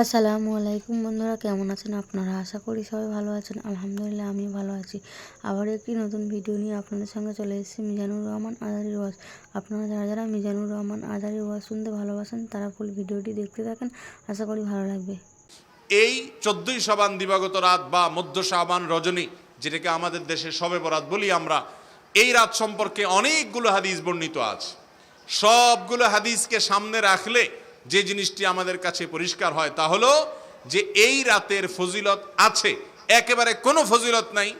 আসসালামু আলাইকুম বন্ধুরা, কেমন আছেন আপনারা? আশা করি সবাই ভালো আছেন। আলহামদুলিল্লাহ আমি ভালো আছি। আবার একটি নতুন ভিডিও নিয়ে আপনাদের সঙ্গে চলে এসেছি, মিজানুর রহমান আজারি ওয়াজ। আপনারা যারা যারা মিজানুর রহমান আজারি ওয়াজ শুনতে ভালোবাসেন, তারা ফুল ভিডিওটি দেখতে থাকেন। আশা করি ভালো লাগবে। এই চোদ্দই সাবান দিবাগত রাত বা মধ্য সাবান রজনী, যেটাকে আমাদের দেশে সবে বরাত বলি আমরা, এই রাত সম্পর্কে অনেকগুলো হাদিস বর্ণিত আছে। সবগুলো হাদিসকে সামনে রাখলে যে জিনিসটি আমাদের কাছে পরিষ্কার হয় তা হলো যে এই রাতের ফজিলত আছে। একেবারে কোনো ফজিলত নাই।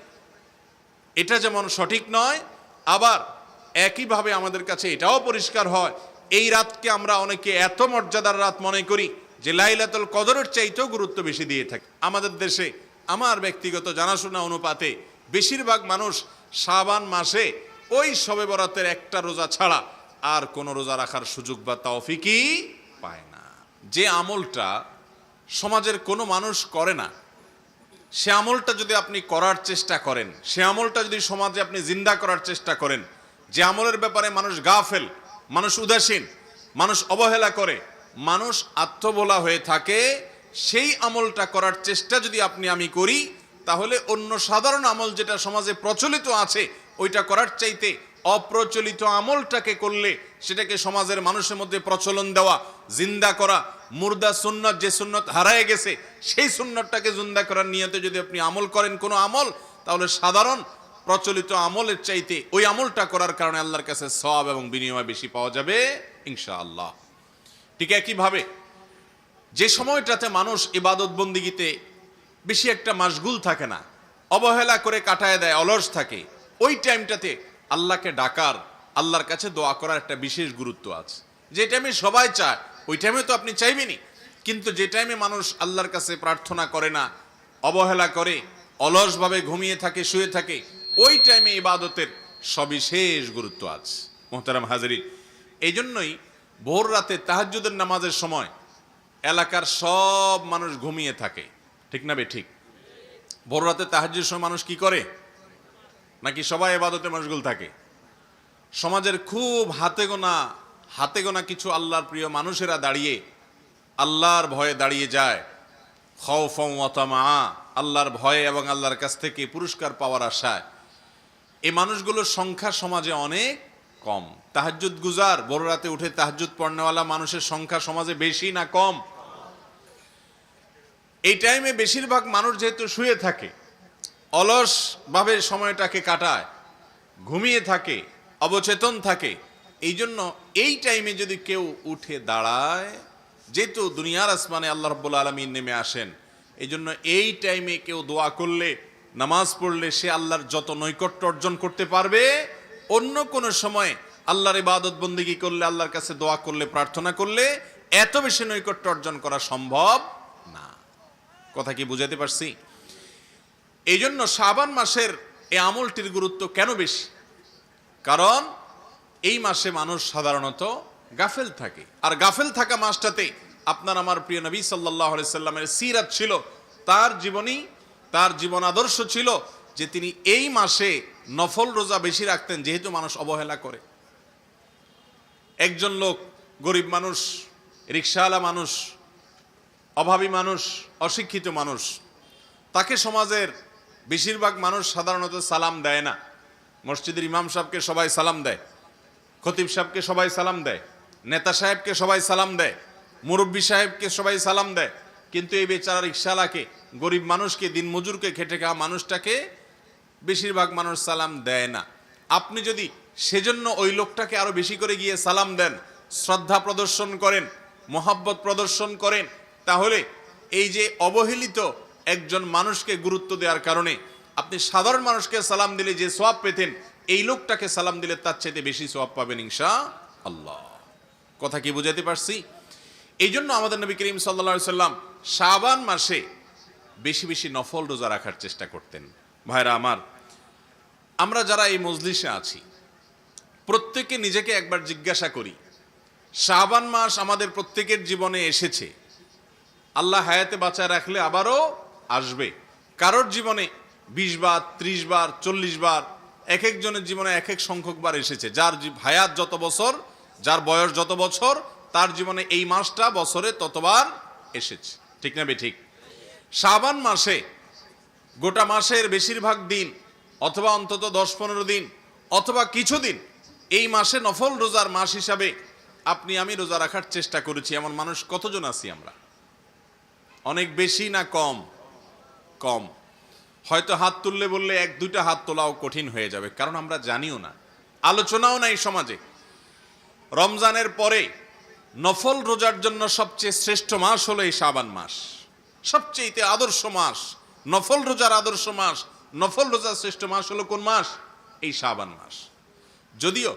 এটা যেমন সঠিক নয়, আবার একইভাবে আমাদের কাছে এটাও পরিষ্কার হয়। এই রাতকে আমরা অনেকে এত মর্যাদার রাত মনে করি যে লাইলাতুল কদরের চাইতেও গুরুত্ব বেশি দিয়ে থাকে। আমাদের দেশে আমার ব্যক্তিগত জানাশোনা অনুপাতে বেশিরভাগ মানুষ শাবান মাসে ওই শবে বরাতের একটা রোজা ছাড়া আর কোনো রোজা রাখার সুযোগ বা তৌফিকই পায় না। যে আমলটা সমাজের কোনো মানুষ করে না, সে আমলটা যদি আপনি করার চেষ্টা করেন, সে আমলটা যদি সমাজে আপনি জিন্দা করার চেষ্টা করেন, যে আমলের ব্যাপারে মানুষ গাফেল, মানুষ উদাসীন, মানুষ অবহেলা করে, মানুষ আত্মবোলা হয়ে থাকে, সেই আমলটা করার চেষ্টা যদি আপনি আমি করি, তাহলে অন্য সাধারণ আমল যেটা সমাজে প্রচলিত আছে, ওইটা করার চাইতে অপ্রচলিত আমলটাকে করলে সেটাকে সমাজের মানুষের মধ্যে প্রচলন দেওয়া জিন্দা করা, মুর্দা সুন্নত, যে সুন্নত হারায় গেছে, সেই সুন্নতটাকে জিন্দা করার নিয়তে যদি আপনি আমল করেন কোনো আমল, তাহলে সাধারণ প্রচলিত আমলের চাইতে ওই আমলটা করার কারণে আল্লাহর কাছে সব এবং বিনিময় বেশি পাওয়া যাবে, ইনশাআল্লাহ। ঠিক একইভাবে যে সময়টাতে মানুষ ইবাদত বন্দিগিতে বেশি একটা মাসগুল থাকে না, অবহেলা করে কাটায় দেয়, অলস থাকে, ওই টাইমটাতে আল্লাহকে ডাকার, আল্লাহর কাছে দোয়া করার একটা বিশেষ গুরুত্ব আছে। যে টাইমে সবাই চায় ওই টাইমে তো আপনি চাইবেনই। কিন্তু যে টাইমে মানুষ আল্লাহর কাছে প্রার্থনা করে না, অবহেলা করে, অলসভাবে ঘুমিয়ে থাকে, শুয়ে থাকে, ওই টাইমে ইবাদতের সবিশেষ গুরুত্ব আছে মোহতারাম হাজারি এই জন্যই ভোর রাতে তাহাজ্জুদের নামাজের সময় এলাকার সব মানুষ ঘুমিয়ে থাকে। ঠিক না বে, ঠিক? ভোর রাতে তাহাজ্জুদের সময় মানুষ কি করে? নাকি সবাই এবাদতে মশগুল থাকে? সমাজের খুব হাতে গোনা হাতে গোনা কিছু আল্লাহর প্রিয় মানুষেরা দাঁড়িয়ে আল্লাহর ভয়ে দাঁড়িয়ে যায়। খৌফমা আল্লাহর ভয়ে এবং আল্লাহর কাছ থেকে পুরস্কার পাওয়ার আশায়। এই মানুষগুলোর সংখ্যা সমাজে অনেক কম। তাহাজ্জুদ গুজার বড় রাতে উঠে তাহাজ্জুদ পড়নেওয়ালা মানুষের সংখ্যা সমাজে বেশি না কম? এই টাইমে বেশিরভাগ মানুষ যেহেতু শুয়ে থাকে, অলসভাবে সময়টাকে কাটায়, ঘুমিয়ে থাকে, অবচেতন থাকে এই জন্য এই টাইমে যদি কেউ উঠে দাঁড়ায়, যেহেতু দুনিয়ার আসমানে আল্লাহ রব্বুল আলমিন নেমে আসেন এই জন্য এই টাইমে কেউ দোয়া করলে, নামাজ পড়লে সে আল্লাহর যত নৈকট্য অর্জন করতে পারবে, অন্য কোনো সময় আল্লাহর ইবাদত বন্দিগি করলে, আল্লাহর কাছে দোয়া করলে, প্রার্থনা করলে এত বেশি নৈকট্য অর্জন করা সম্ভব না। কথা কি বুঝাতে পারছি? এই জন্য শাবান মাসের এই আমলটির গুরুত্ব কেন বেশি? কারণ এই মাসে মানুষ সাধারণত গাফেল থাকে। আর গাফেল থাকা মাসটাতে আপনার আমার প্রিয় নবী সাল্লাহ সাল্লামের সিরাত ছিল, তার জীবনী, তার জীবন আদর্শ ছিল যে তিনি এই মাসে নফল রোজা বেশি রাখতেন যেহেতু মানুষ অবহেলা করে। একজন লোক, গরিব মানুষ রিক্সাওয়ালা মানুষ, অভাবী মানুষ, অশিক্ষিত মানুষ, তাকে সমাজের বেশিরভাগ মানুষ সাধারণত সালাম দেয় না। মসজিদের ইমাম সাহেবকে সবাই সালাম দেয়। খতিব সাহেবকে সবাই সালাম দেয়, নেতা সাহেবকে সবাই সালাম দেয়, মুরব্বী সাহেবকে সবাই সালাম দেয়। কিন্তু এই বেচারা রিক্সাওয়ালাকে গরিব মানুষকে, দিন মজুরকে খেটে খাওয়া মানুষটাকে বেশিরভাগ মানুষ সালাম দেয় না। আপনি যদি সেজন্য ওই লোকটাকে আরও বেশি করে গিয়ে সালাম দেন, শ্রদ্ধা প্রদর্শন করেন, মোহাব্বত প্রদর্শন করেন, তাহলে এই যে অবহেলিত একজন মানুষকে গুরুত্ব দেওয়ার কারণে আপনি সাধারণ মানুষকে সালাম দিলে যে সোয়াব পেতেন এই লোকটাকে সালাম দিলে তার চাইতে বেশি সোয়াব পাবেন ইনশা আল্লাহ। কথা কি বুঝাতে পারছি? এই জন্য আমাদের নবী করিম সাল্লা সাল্লাম শাবান মাসে বেশি বেশি নফল রোজা রাখার চেষ্টা করতেন। ভাইরা আমার, আমরা যারা এই মজলিসে আছি, প্রত্যেকে নিজেকে একবার জিজ্ঞাসা করি, শাবান মাস আমাদের প্রত্যেকের জীবনে এসেছে। আল্লাহ হায়াতে বাঁচায় রাখলে আবারও আসবে। কারোর জীবনে বিশ বার, ত্রিশ বার, চল্লিশ বার এক একজনের জীবনে এক এক সংখ্যক বার এসেছে। যার হায়াত যত বছর, যার বয়স যত বছর, তার জীবনে এই মাসটা, বছরে ততবার এসেছে। ঠিক না ঠিক? শাবান মাসে, গোটা মাসের বেশিরভাগ দিন, অথবা অন্তত দশ পনেরো দিন, অথবা কিছুদিন, এই মাসে নফল রোজার মাস হিসাবে আপনি, আমি রোজা রাখার চেষ্টা করেছি। এমন মানুষ কতজন আছি আমরা? অনেক বেশি না কম? কম। হয়তো হাত তুললে বললে এক, দুইটা হাত তোলাও কঠিন হয়ে যাবে, কারণ আমরা জানিও না। আলোচনাও নাই সমাজে। রমজানের পরে নফল রোজার জন্য সবচেয়ে শ্রেষ্ঠ মাস হলো এই শাবান মাস। সবচেয়ে আদর্শ মাস, নফল রোজার আদর্শ মাস, নফল রোজার শ্রেষ্ঠ মাস হলো কোন মাস? এই শাবান মাস। যদিও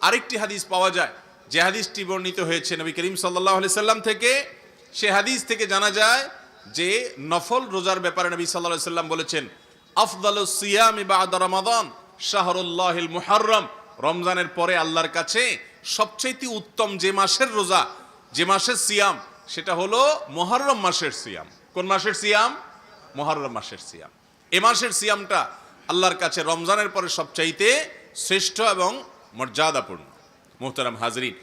আরেকটি হাদিস পাওয়া যায়, যে হাদিসটি বর্ণিত হয়েছে নবী করিম সাল্লাহ সাল্লাম থেকে, সে হাদিস থেকে জানা যায় যে নফল রোজার ব্যাপারে নবী সাল্লাহ সাল্লাম বলেছেন, আফদাল সিয়াম বাদ রমাদান, শাহরুল্লাহিল মুহাররম। রমজানের পরে আল্লাহর কাছে সবচেয়ে উত্তম যে মাসের রোজা, যে মাসের সিয়াম, সেটা হলো মহররম মাসের সিয়াম। কোন মাসের সিয়াম? মহররম মাসের সিয়াম। এ মাসের সিয়ামটা আল্লাহর কাছে রমজানের পরে সবচাইতে শ্রেষ্ঠ এবং মর্যাদাপূর্ণ। মোহতারাম হাজরিন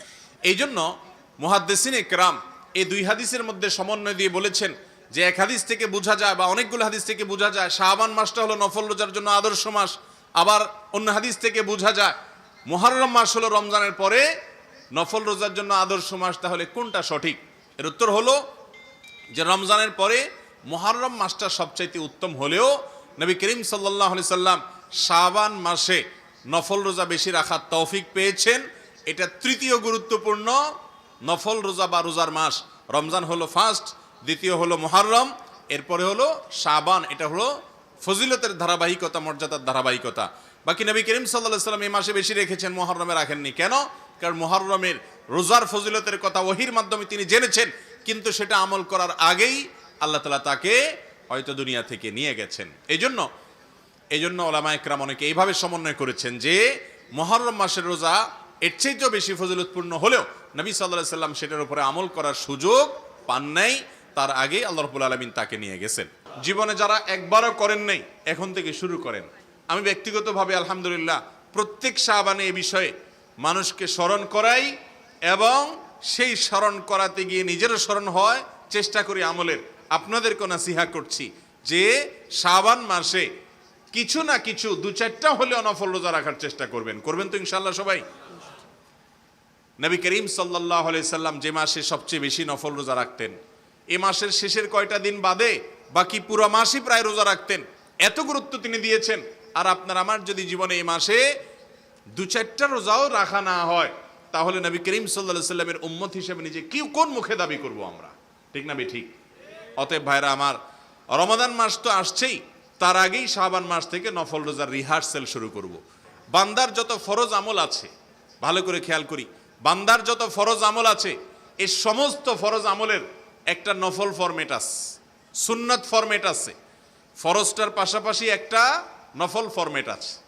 এই জন্য মুহাদ্দেসিন একরাম এই দুই হাদিসের মধ্যে সমন্বয় দিয়ে বলেছেন যে এক হাদিস থেকে বোঝা যায় বা অনেকগুলো হাদিস থেকে বোঝা যায় শাহবান মাসটা হলো নফল রোজার জন্য আদর্শ মাস। আবার অন্য হাদিস থেকে বোঝা যায়, মুহররম মাস হলো রমজানের পরে নফল রোজার জন্য আদর্শ মাস, তাহলে কোনটা সঠিক? এর উত্তর হলো যে রমজানের পরে মহরম মাসটা সবচাইতে উত্তম হলেও নবী করিম সাল্লাহ সাল্লাম শাবান মাসে নফল রোজা বেশি রাখার তৌফিক পেয়েছেন। এটা তৃতীয় গুরুত্বপূর্ণ নফল রোজা বা রোজার মাস। রমজান হলো ফার্স্ট দ্বিতীয় হলো মহরম এরপরে হলো শাবান, এটা হলো ফজিলতের ধারাবাহিকতা, মর্যাদার ধারাবাহিকতা। বাকি নবী করিম সাল্লাহ সাল্লাম এই মাসে বেশি রেখেছেন মহরমে রাখেননি। কেন? কারণ মহরমের রোজার ফজিলতের কথা ওহির মাধ্যমে তিনি জেনেছেন, কিন্তু সেটা আমল করার আগেই আল্লাহ তালা তাকে হয়তো দুনিয়া থেকে নিয়ে গেছেন। এই জন্য এই জন্য ওলামা একরাম অনেকে এইভাবে সমন্বয় করেছেন যে মহরম মাসের রোজা এর চাইতেও বেশি ফজিলতপূর্ণ হলেও নবী সাল্লাহ সাল্লাম সেটার উপরে আমল করার সুযোগ পান নাই। তার আগে আল্লাহ রবুল আলমিন তাকে নিয়ে গেছেন। জীবনে যারা একবারও করেন নাই, এখন থেকে শুরু করেন। আমি ব্যক্তিগতভাবে আলহামদুলিল্লাহ প্রত্যেক শাহবানে এ বিষয়ে মানুষকে স্মরণ করাই এবং সেই স্মরণ করাতে গিয়ে নিজেরও স্মরণ হয়, চেষ্টা করি আমলের। আপনাদেরকে নাসিহা করছি যে শাবান মাসে কিছু না কিছু, দু চারটা হলেও নফল রোজা রাখার চেষ্টা করবেন। করবেন তো ইনশাল্লাহ সবাই? নবী করিম সাল্লাহ সাল্লাম যে মাসে সবচেয়ে বেশি নফল রোজা রাখতেন এ মাসের শেষের কয়টা দিন বাদে বাকি পুরো মাসই প্রায় রোজা রাখতেন। এত গুরুত্ব তিনি দিয়েছেন। আর আপনার আমার যদি জীবনে এই মাসে দু চারটা রোজাও রাখা না হয়, তাহলে নবী করিম সাল্লা সাল্লামের উম্মত হিসেবে নিজে কি, কোন মুখে দাবি করব আমরা? ঠিক না ঠিক অতএব ভাইরা আমার, রমাদান মাস তো আসছেই, তার আগেই শাহবান মাস থেকে নফল রোজার রিহার্সেল শুরু করব। বান্দার যত ফরজ আমল আছে, ভালো করে খেয়াল করি, বান্দার যত ফরজ আমল আছে এই সমস্ত ফরজ আমলের একটা নফল ফরমেট আছে। সুন্নত ফরমেট আছে। ফরজটার পাশাপাশি একটা নফল ফরমেট আছে।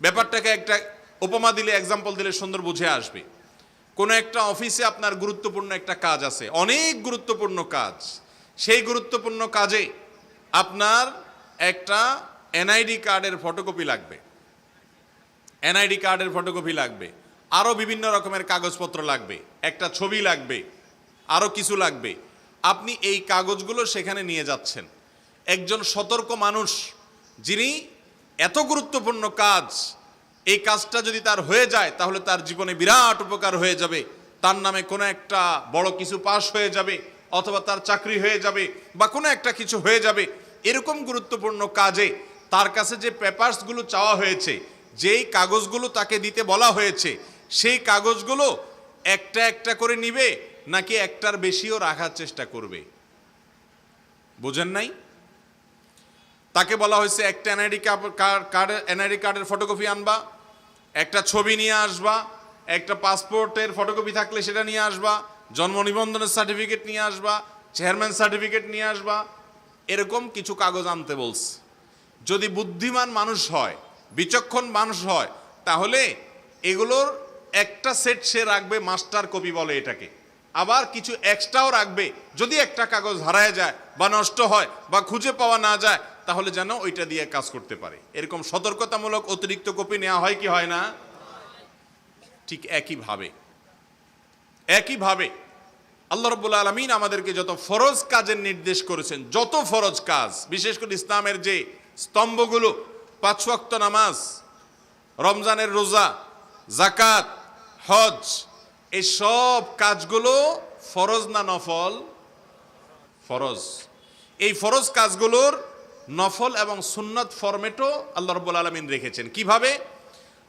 ব্যাপারটাকে একটা উপমা দিলে এক্সাম্পল দিলে সুন্দর বুঝে আসবে। কোনো একটা অফিসে আপনার গুরুত্বপূর্ণ একটা কাজ আছে। অনেক গুরুত্বপূর্ণ কাজ। সেই গুরুত্বপূর্ণ কাজে আপনার একটা এনআইডি কার্ডের ফটোকপি লাগবে। এনআইডি কার্ডের ফটোকপি লাগবে। আরও বিভিন্ন রকমের কাগজপত্র লাগবে। একটা ছবি লাগবে। আরও কিছু লাগবে। আপনি এই কাগজগুলো সেখানে নিয়ে যাচ্ছেন। একজন সতর্ক মানুষ, যিনি এত গুরুত্বপূর্ণ কাজ, এই কাজটা যদি তার হয়ে যায়, তাহলে তার জীবনে বিরাট উপকার হয়ে যাবে। তার নামে কোনো একটা বড় কিছু পাশ হয়ে যাবে, অথবা তার চাকরি হয়ে যাবে, বা কোনো একটা কিছু হয়ে যাবে। এরকম গুরুত্বপূর্ণ কাজে তার কাছে যে পেপারসগুলো চাওয়া হয়েছে, যেই কাগজগুলো তাকে দিতে বলা হয়েছে, সেই কাগজগুলো একটা একটা করে নিবে নাকি একটার বেশিও রাখার চেষ্টা করবে? বুঝেন নাই? তাকে বলা হয়েছে, একটা এনআইডি কার্ডের এনআইডি কার্ডের ফটোকপি আনবা, একটা ছবি নিয়ে আসবা, একটা পাসপোর্টের ফটোকপি থাকলে সেটা নিয়ে আসবা, জন্ম নিবন্ধনের সার্টিফিকেট নিয়ে আসবা, চেয়ারম্যান সার্টিফিকেট নিয়ে আসবা, এরকম কিছু কাগজ আনতে বলছে। যদি বুদ্ধিমান মানুষ হয়, বিচক্ষণ মানুষ হয়, তাহলে এগুলোর একটা সেট সে রাখবে, মাস্টার কপি বলে এটাকে। আবার কিছু এক্সট্রাও রাখবে। যদি একটা কাগজ হারায় যায় বা নষ্ট হয় বা খুঁজে পাওয়া না যায়, তাহলে যেন ওইটা দিয়ে কাজ করতে পারে। এরকম সতর্কতামূলক অতিরিক্ত কপি নেওয়া হয় কি হয় না? ঠিক একইভাবে। একইভাবে আল্লাহ রব্বুল আলমিন আমাদেরকে যত ফরজ কাজের নির্দেশ করেছেন, যত ফরজ কাজ, বিশেষ করে ইসলামের যে স্তম্ভগুলো, পাঁচ ওয়াক্ত নামাজ, রমজানের রোজা জাকাত হজ এই সব কাজগুলো ফরজ না নফল? ফরজ। এই ফরজ কাজগুলোর নফল এবং সুন্নত ফরমেটও আল্লাহ রব্বুল আলমিন রেখেছেন। কীভাবে?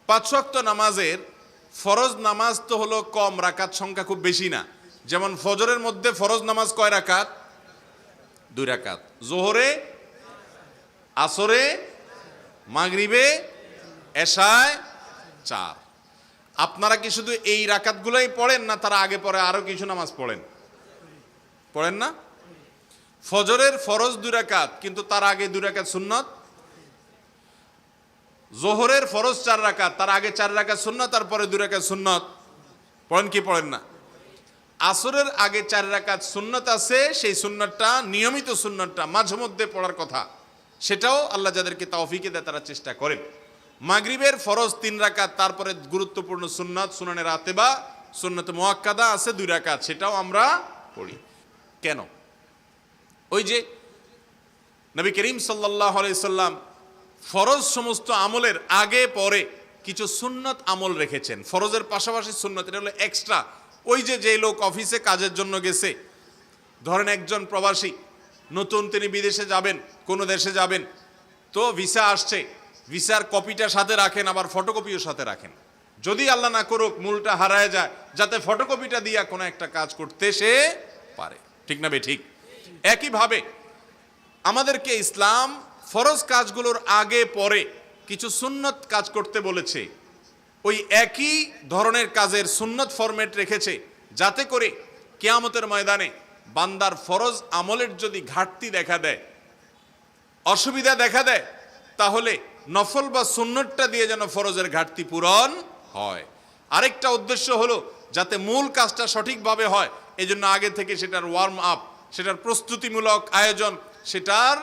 পাঁচ ওয়াক্ত নামাজের ফরজ নামাজ তো হলো কম, রাকাত সংখ্যা খুব বেশি না। যেমন ফজরের মধ্যে ফরজ নামাজ কয় রাকাত? দুই রাকাত। জোহরে, আসরে, মাগরিবে, এশায় চার। আপনারা কি শুধু এই রাকাতগুলোই পড়েন না, তারা আগে পরে আরও কিছু নামাজ পড়েন? পড়েন না? ফজরের ফরজ দুই রাকাত, কিন্তু তার আগে দুই রাকাত সুন্নত? জোহরের ফরজ চার রাকাত, তার আগে চার রাকাত সুন্নত, তারপরে দুই রাকাত সুন্নত? পড়েন কি পড়েন না? আসরের আগে চার রাকাত সুন্নত আছে, সেই সুন্নতটা, নিয়মিত সুন্নতটা মাঝে মধ্যে পড়ার কথা। সেটাও আল্লাহ যাদেরকে তৌফিকে দেয়, তারা চেষ্টা করেন। মাগরিবের ফরজ তিন রাকাত, তারপরে গুরুত্বপূর্ণ সুন্নত, সুনানের আতেবা, সুন্নত মোয়াক্কাদা আছে দুই রাকাত, সেটাও আমরা পড়ি। কেন? ওই যে নবী করিম সাল্লাহ সাল্লাম ফরজ সমস্ত আমলের আগে, পরে কিছু সুন্নত আমল রেখেছেন। ফরজের পাশাপাশি সুন্নত, এটা হলো এক্সট্রা ওই যে যে লোক অফিসে কাজের জন্য গেছে, ধরেন একজন প্রবাসী, নতুন তিনি বিদেশে যাবেন, কোনো দেশে যাবেন, তো ভিসা আসছে ভিসার কপিটা সাথে রাখেন, আবার ফটোকপিও সাথে রাখেন। যদি আল্লাহ না করুক, মূলটা হারায় যায়, যাতে ফটোকপিটা দিয়া কোনো একটা কাজ করতে সে পারে। ঠিক না বে, ঠিক? একইভাবে আমাদেরকে ইসলাম ফরজ কাজগুলোর আগে, পরে কিছু সুন্নত কাজ করতে বলেছে। ওই একই ধরনের কাজের সুন্নত ফরম্যাট রেখেছে, যাতে করে কেয়ামতের ময়দানে বান্দার ফরজ আমলের যদি ঘাটতি দেখা দেয়, অসুবিধা দেখা দেয়, তাহলে নফল বা সুন্নতটা দিয়ে যেন ফরজের ঘাটতি পূরণ হয়। আরেকটা উদ্দেশ্য হলো যাতে মূল কাজটা সঠিকভাবে হয় এই জন্য আগে থেকে সেটার ওয়ার্ম আপ সেটার প্রস্তুতিমূলক আয়োজন, সেটার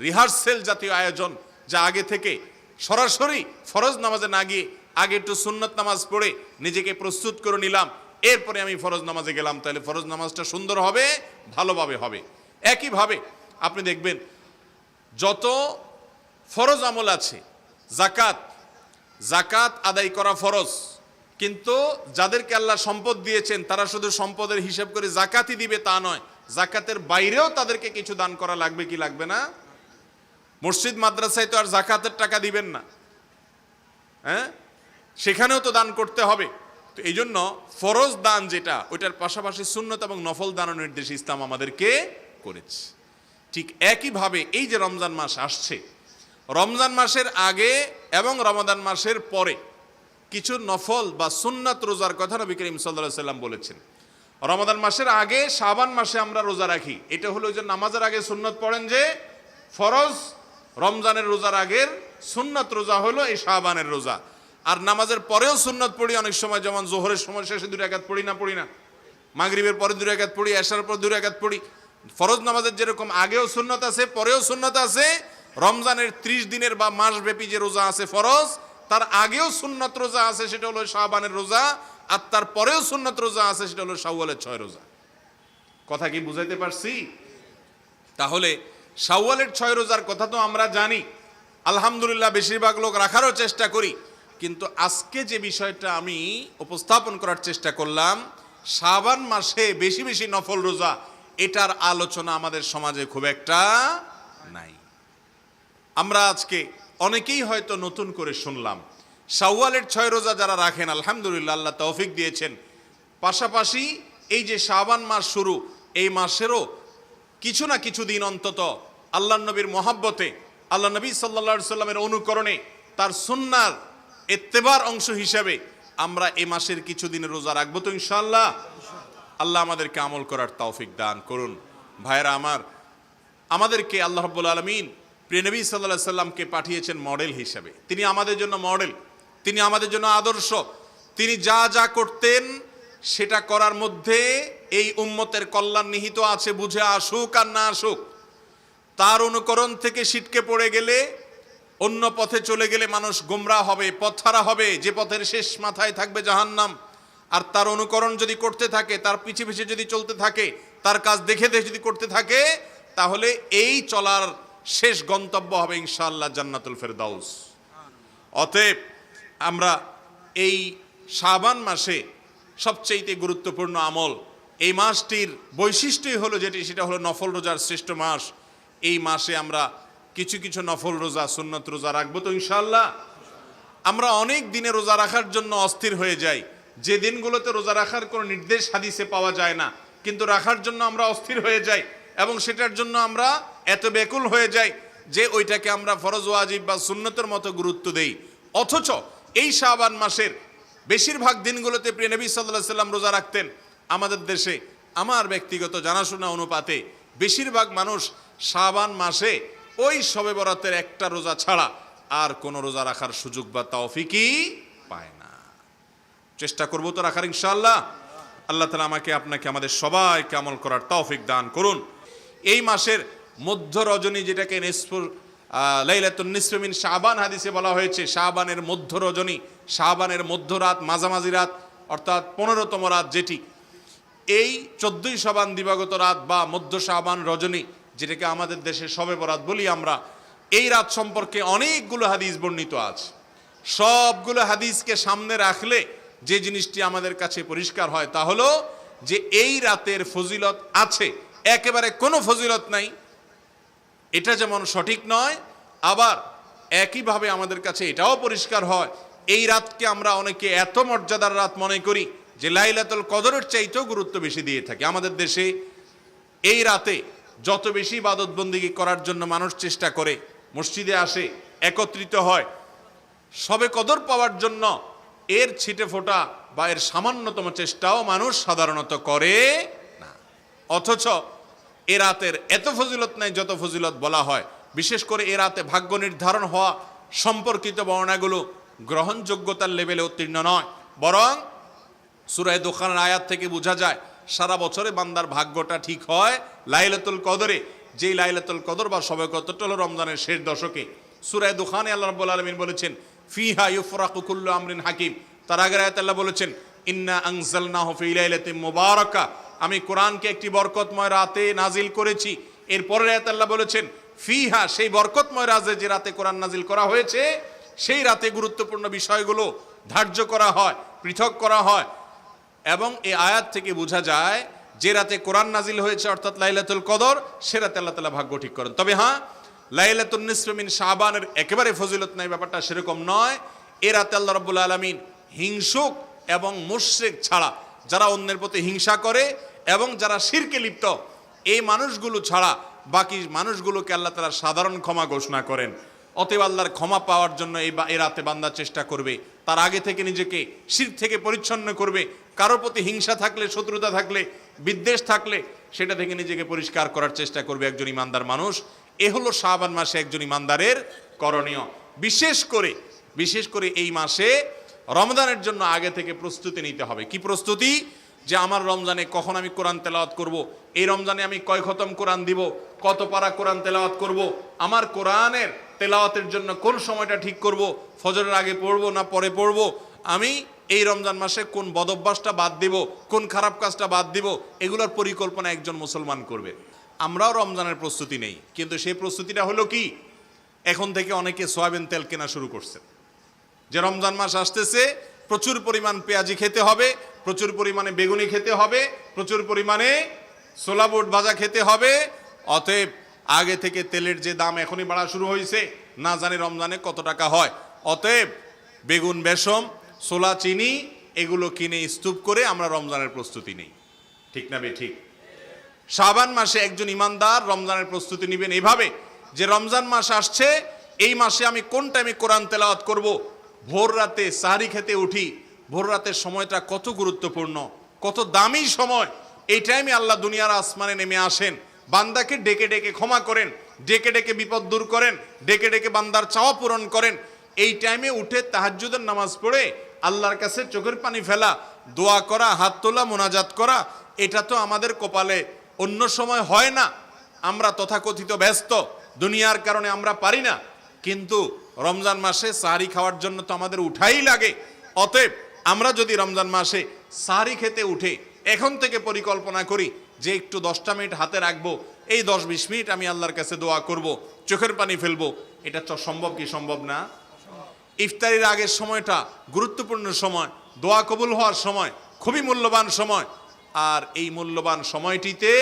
রিহার্সেল জাতীয় আয়োজন, যা আগে থেকে সরাসরি ফরজ নামাজে না গিয়ে আগে একটু সুন্নত নামাজ পড়ে নিজেকে প্রস্তুত করে নিলাম, এরপরে আমি ফরজ নামাজে গেলাম, তাহলে ফরজ নামাজটা সুন্দর হবে, ভালোভাবে হবে। একইভাবে আপনি দেখবেন, যত ফরজ আমল আছে। জাকাত জাকাত আদায় করা ফরজ। কিন্তু যাদেরকে আল্লাহ সম্পদ দিয়েছেন, তারা শুধু সম্পদের হিসাব করে জাকাতই দিবে তা নয় জাকাতের বাইরেও তাদেরকে কিছু দান করা লাগবে কি লাগবে না? মসজিদ, মাদ্রাসায় তো আর জাকাতের টাকা দিবেন না। হ্যাঁ? সেখানেও তো দান করতে হবে। তো এই জন্য ফরজ দান যেটা, ওইটার পাশাপাশি সুন্নত এবং নফল দানের নির্দেশ ইসলাম আমাদেরকে করেছে। ঠিক একইভাবে এই যে রমজান মাস আসছে রমজান মাসের আগে এবং রমাদান মাসের পরে কিছু নফল বা সুন্নাত রোজার কথা নবী করিম সাল্লাহ সাল্লাম বলেছেন। রমাদান মাসের আগে, শাবান মাসে আমরা রোজা রাখি। এটা হলো যে নামাজের আগে সুন্নত পড়েন যে ফরজ, রমজানের রোজার আগের সুন্নত রোজা হলো এই শাবানের রোজা। আর নামাজের পরেও সুন্নত পড়ি, অনেক সময় যেমন জোহরের সময় শেষে দুই রাকাত পড়ি না পড়ি না। মাগরিবের পরে দুই রাকাত পড়ি, এশার পর দুই রাকাত পড়ি। ফরজ নামাজের যেরকম আগেও সুন্নত আছে, পরেও সুন্নত আছে রমজানের ত্রিশ দিনের বা মাস ব্যাপী যে রোজা আছে ফরজ, তার আগেও সুন্নত রোজা আছে, সেটা হলো শাহবানের রোজা, আর তার পরেও সুন্নত রোজা আছে, সেটা হলো শাওয়ালের ছয় রোজা। কথা কি বুঝাইতে পারছি? তাহলে শাওয়ালের ছয় রোজার কথা তো আমরা জানি। আলহামদুলিল্লাহ, বেশিরভাগ লোক রাখারও চেষ্টা করি। কিন্তু আজকে যে বিষয়টা আমি উপস্থাপন করার চেষ্টা করলাম, শাবান মাসে বেশি বেশি নফল রোজা, এটার আলোচনা আমাদের সমাজে খুব একটা নাই। আমরা আজকে অনেকেই হয়তো নতুন করে শুনলাম। শাওয়ালের ছয় রোজা যারা রাখেন, আলহামদুলিল্লাহ, আল্লাহ তৌফিক দিয়েছেন। পাশাপাশি এই যে শাবান মাস শুরু, এই মাসেরও কিছু না কিছু দিন অন্তত আল্লাহ নবীর মহাব্বতে, আল্লাহ নবী সাল্লা সাল্লামের অনুকরণে তার সুন্নার এত্তেবার অংশ হিসাবে আমরা এ মাসের কিছু দিনের রোজা রাখব তো ইনশাল্লাহ আল্লাহ আমাদেরকে আমল করার তৌফিক দান করুন। ভাইরা আমার, আমাদেরকে আল্লাহ রব্বুল আলমিন প্রিয়নবী সাল্লাহ সাল্লামকে পাঠিয়েছেন মডেল হিসাবে। তিনি আমাদের জন্য মডেল, তিনি আমাদের জন্য আদর্শ, তিনি যা যা করতেন সেটা করার মধ্যে এই উম্মতের কল্যাণ নিহিত আছে, বুঝে আসুক আর না আসুক। তার অনুকরণ থেকে সিটকে পড়ে গেলে অন্য পথে চলে গেলে মানুষ গোমরা হবে, পথহারা হবে, যে পথের শেষ মাথায় থাকবে জাহান্নাম। আর তার অনুকরণ যদি করতে থাকে, তার পিছে পিছে যদি চলতে থাকে, তার কাজ দেখে দেখে যদি করতে থাকে, তাহলে এই চলার শেষ গন্তব্য হবে ইনশাআল্লাহ জান্নাতুল ফেরদাউস। অতএব আমরা এই শাবান মাসে সবচেয়েতে গুরুত্বপূর্ণ আমল, এই মাসটির বৈশিষ্ট্যই হলো যেটি, সেটা হলো নফল রোজার শ্রেষ্ঠ মাস। এই মাসে আমরা কিছু কিছু নফল রোজা, সুন্নত রোজা রাখব তো ইনশাআল্লাহ। আমরা অনেক দিনে রোজা রাখার জন্য অস্থির হয়ে যাই। যে দিনগুলোতে রোজা রাখার কোনো নির্দেশ হাদিসে পাওয়া যায় না, কিন্তু রাখার জন্য আমরা অস্থির হয়ে যাই এবং সেটার জন্য আমরা এত বেকুল হয়ে যায় যে ওইটাকে আমরা ফরজ ওয়াজিব বা সুন্নতের মতো গুরুত্ব দেই। অথচ এই শাবান মাসের বেশিরভাগ দিনগুলোতে প্রিয় নবী সাল্লাহ সাল্লাম রোজা রাখতেন আমাদের দেশে। আমার ব্যক্তিগত জানাশোনা অনুপাতে বেশিরভাগ মানুষ শাবান মাসে ওই শবে বরাতের একটা রোজা ছাড়া আর কোনো রোজা রাখার সুযোগ বা তৌফিকই পায় না। চেষ্টা করব তো রাখার ইনশাআল্লাহ। আল্লাহ তালা আমাকে, আপনাকে, আমাদের সবাইকে আমল করার তৌফিক দান করুন। এই মাসের মধ্য রজনী যেটাকে নিসফুর লাইলাতুন নিসফমিন শাবান হাদিসে বলা হয়েছে, শাবানের মধ্য রজনী, শাবানের মধ্যরাত মাঝামাঝি রাত, অর্থাৎ পনেরোতম রাত যেটি, এই চোদ্দই শাবান দিবাগত রাত বা মধ্য শাবান রজনী, যেটাকে আমাদের দেশে সবে বরাত বলি আমরা, এই রাত সম্পর্কে অনেকগুলো হাদিস বর্ণিত আছে। সবগুলো হাদিসকে সামনে রাখলে যে জিনিসটি আমাদের কাছে পরিষ্কার হয় তা হলো যে এই রাতের ফজিলত আছে, একেবারে কোনো ফজিলত নাই এটা যেমন সঠিক নয়, আবার একইভাবে আমাদের কাছে এটাও পরিষ্কার হয়। এই রাতকে আমরা অনেকে এত মর্যাদার রাত মনে করি যে লাইলাতুল কদরের চাইতেও গুরুত্ব বেশি দিয়ে থাকে। আমাদের দেশে এই রাতে যত বেশি ইবাদতবন্দিগি করার জন্য মানুষ চেষ্টা করে, মসজিদে আসে, একত্রিত হয়, সবে কদর পাওয়ার জন্য এর ছিটে ফোটা বা এর সামান্যতম চেষ্টাও মানুষ সাধারণত করে না। অথচ এ রাতের এত ফজিলত নাই যত ফজিলত বলা হয়। বিশেষ করে এ রাতে ভাগ্য নির্ধারণ হওয়া সম্পর্কিত বর্ণাগুলো গ্রহণযোগ্যতার লেভেলে উত্তীর্ণ নয়। বরং সুরায় দোকানের আয়াত থেকে বোঝা যায়, সারা বছরে বান্দার ভাগ্যটা ঠিক হয় লাইলাতুল কদরে। যেই লাইলাতুল কদর বা সবে কদরটা হলো রমজানের শেষ দশকে। সুরায় দোকানে আল্লাহ রাব্বুল আলামিন বলেছেন, ফিহা ইউফরাকু কুল্লু আমরিন হাকিম। তার আগের আয়াত আল্লাহ বলেছেন, ইন্না আনজালনাহু ফি লাইলাতিন মুবারাকা আমি কোরআনকে একটি বরকতময় রাতে নাজিল করেছি। এর পরের আয়াত আল্লাহ বলেছেন, ফিহা সেই বরকতময় রাতে যে রাতে কোরআন নাজিল করা হয়েছে, সেই রাতে গুরুত্বপূর্ণ বিষয়গুলো ধার্য করা হয়, পৃথক করা হয়। এবং এই আয়াত থেকে বোঝা যায়, যে রাতে কোরআন নাজিল হয়েছে, অর্থাৎ লাইলাতুল কদর, সে রাতে আল্লাহ তালা ভাগ্য ঠিক করেন। তবে হ্যাঁ লাইলাতুল নিসমিন শাহবানের একেবারে ফজিলত নাই, ব্যাপারটা সেরকম নয়। এ রাতে আল্লাহ রব্বুল আলমিন হিংসুক এবং মুশ্রিক ছাড়া যারা অন্যের প্রতি হিংসা করে এবং যারা শিরকে লিপ্ত, এই মানুষগুলো ছাড়া বাকি মানুষগুলোকে আল্লাহ তারা সাধারণ ক্ষমা ঘোষণা করেন। অতএব আল্লাহর ক্ষমা পাওয়ার জন্য এই বা- এ রাতে বান্দা চেষ্টা করবে। তার আগে থেকে নিজেকে শির থেকে পরিচ্ছন্ন করবে। কারোর প্রতি হিংসা থাকলে, শত্রুতা থাকলে, বিদ্বেষ থাকলে, সেটা থেকে নিজেকে পরিষ্কার করার চেষ্টা করবে একজন ইমানদার মানুষ। এ হলো শাবান মাসে একজন ইমানদারের করণীয়। বিশেষ করে বিশেষ করে এই মাসে রমজানের জন্য আগে থেকে প্রস্তুতি নিতে হবে। কি প্রস্তুতি? যে আমার রমজানে কখন আমি কোরআন তেলাওয়াত করব? এই রমজানে আমি কয় খতম কোরআন দিব? কত পারা কোরআন তেলাওয়াত করব? আমার কোরআনের তেলাওয়াতের জন্য কোন সময়টা ঠিক করব? ফজরের আগে পড়ব না পরে পড়ব? আমি এই রমজান মাসে কোন বদভ্যাসটা বাদ দিব? কোন খারাপ কাজটা বাদ দিব? এগুলোর পরিকল্পনা একজন মুসলমান করবে। আমরাও রমজানের প্রস্তুতি নেই। কিন্তু সেই প্রস্তুতিটা হলো কি? এখন থেকে অনেকে সয়াবিন তেল কেনা শুরু করছে। যে রমজান মাস আসতেছে, প্রচুর পরিমাণ পেঁয়াজি খেতে হবে, প্রচুর পরিমাণে বেগুনি খেতে হবে, প্রচুর পরিমাণে সোলা বুট ভাজা খেতে হবে, অতএব আগে থেকে তেলের যে দাম এখনই বাড়া শুরু হয়েছে, না জানি রমজানে কত টাকা হয়। অতএব বেগুন, বেসম সোলা চিনি, এগুলো কিনে স্তূপ করে আমরা রমজানের প্রস্তুতি নেই। ঠিক না বে, ঠিক? শাবান মাসে একজন ইমানদার রমজানের প্রস্তুতি নেবেন এভাবে, যে রমজান মাস আসছে, এই মাসে আমি কোন টাইমে কোরআন তেলাওয়াত করব? ভোর রাতে সাহারি খেতে উঠি, ভোর রাতের সময়টা কত গুরুত্বপূর্ণ, কত দামি সময়। এই টাইমে আল্লাহ দুনিয়ার আসমানে নেমে আসেন, বান্দাকে ডেকে ডেকে ক্ষমা করেন, ডেকে ডেকে বিপদ দূর করেন, ডেকে ডেকে বান্দার চাওয়া পূরণ করেন। এই টাইমে উঠে তাহাজ্জুদের নামাজ পড়ে আল্লাহর কাছে চোখের পানি ফেলা, দোয়া করা, হাত তোলা, মোনাজাত করা, এটা তো আমাদের কপালে অন্য সময় হয় না। আমরা তথাকথিত ব্যস্ত, দুনিয়ার কারণে আমরা পারি না। কিন্তু রমজান মাসে সাহারি খাওয়ার জন্য তো আমাদের উঠাই লাগে। অতএব আমরা যদি রমজান মাসে সারি খেতে উঠে এখন থেকে পরিকল্পনা করি যে একটু দশটা মিনিট হাতে রাখব, এই দশ বিশ মিনিট আমি আল্লাহর কাছে দোয়া করব, চোখের পানি ফেলব, এটা সম্ভব কি সম্ভব না? ইফতারির আগের সময়টা গুরুত্বপূর্ণ সময়, দোয়া কবুল হওয়ার সময়, খুবই মূল্যবান সময়। আর এই মূল্যবান সময়টিতে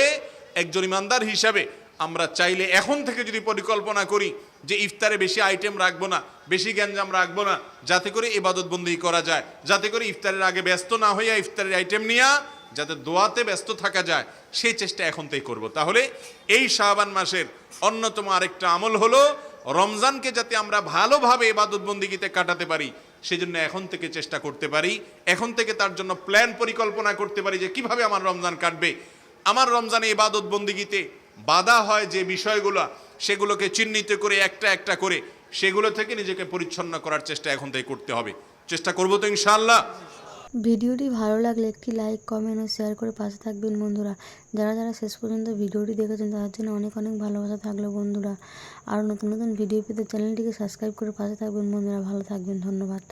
একজন ইমানদার হিসাবে আমরা চাইলে এখন থেকে যদি পরিকল্পনা করি যে ইফতারে বেশি আইটেম রাখব না, বেশি গ্যাঞ্জাম রাখব না, যাতে করে ইবাদত বন্দি করা যায়, যাতে করে ইফতারের আগে ব্যস্ত না হইয়া ইফতারের আইটেম নিয়া, যাতে দোয়াতে ব্যস্ত থাকা যায়, সেই চেষ্টা এখন থেকে করব। তাহলে এই শাহবান মাসের অন্যতম আরেকটা আমল হলো, রমজানকে যাতে আমরা ভালোভাবে এবাদত বন্দিগিতে কাটাতে পারি, সেজন্য এখন থেকে চেষ্টা করতে পারি, এখন থেকে তার জন্য প্ল্যান পরিকল্পনা করতে পারি যে কীভাবে আমার রমজান কাটবে। আমার রমজানে ইবাদত বন্দিগিতে বাধা হয় যে বিষয়গুলো, সেগুলোকে চিহ্নিত করে, একটা একটা করে, সেগুলো থেকে নিজেকে পরিচ্ছন্ন করার চেষ্টা এখন থেকে করতে হবে। চেষ্টা করব তো ইনশাআল্লাহ। ভিডিওটি ভালো লাগলে একটি লাইক, কমেন্ট ও শেয়ার করে পাশে থাকবেন বন্ধুরা। যারা যারা শেষ পর্যন্ত ভিডিওটি দেখেছেন, তাদের জন্য অনেক অনেক ভালোবাসা থাকল বন্ধুরা। আর নতুন নতুন ভিডিও পেতে চ্যানেলটিকে সাবস্ক্রাইব করে পাশে থাকবেন বন্ধুরা। ভালো থাকবেন, ধন্যবাদ।